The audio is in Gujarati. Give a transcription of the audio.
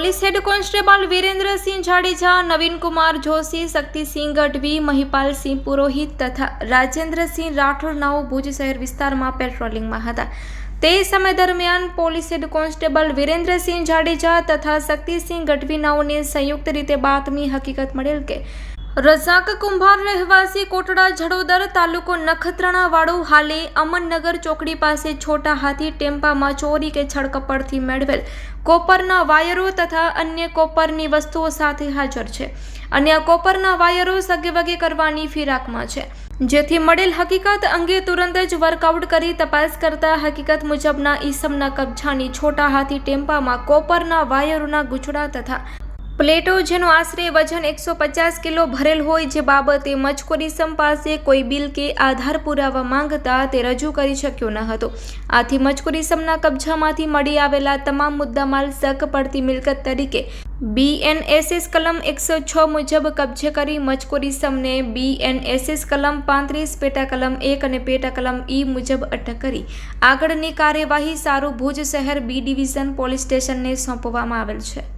Police head constable Virendrasinh Jadeja Navinkumar Joshi, Shaktisinh Gadhvi, Mahipalsinh Purohit તથા રાજેન્દ્રસિંહ રાઠોડ નાઓ ભુજ શહેર વિસ્તારમાં પેટ્રોલિંગમાં હતા. તે સમય દરમિયાન police head constable Virendrasinh Jadeja તથા શક્તિસિંહ ગઢવી નાઓને સંયુક્ત રીતે બાતમી હકીકત મળેલ કે રઝાક કુંભાર રહેવાસી કોટડા જડોદર તાલુકો નખત્રાણાવાળો હાલે અમનનગર ચોકડી પાસે છોટા હાથી ટેમ્પામાં ચોરી કે છળકપડથી મેળવેલ કોપરના વાયરો તથા અન્ય કોપરની વસ્તુઓ સાથે હાજર છે. અને આ કોપરના વાયરો સગેવગે કરવાની ફિરાકમાં છે. જેથી મળેલ હકીકત અંગે તુરંત જ વર્કઆઉટ કરી તપાસ કરતા હકીકત મુજબના ઈસમના કબજાની છોટા હાથી ટેમ્પામાં કોપરના વાયરોના ગુચડા તથા પ્લેટો જેનો આશરે વજન એકસો પચાસ કિલો ભરેલ હોય જે બાબતે મચકોરીસમ પાસે કોઈ બિલ કે આધાર પુરાવા માંગતા તે રજૂ કરી શક્યો ન હતો. આથી મચકોરીસમના કબજામાંથી મળી આવેલા તમામ મુદ્દામાલ શક પડતી મિલકત તરીકે બીએનએસએસ કલમ એકસો છ મુજબ કબજે કરી મચકોરીસમને બીએનએસએસ કલમ પાંત્રીસ, પેટા કલમ એક અને પેટા કલમ ઈ મુજબ અટક કરી. આગળની કાર્યવાહી સારું ભુજ શહેર બી ડિવિઝન પોલીસ સ્ટેશનને સોંપવામાં આવેલ છે.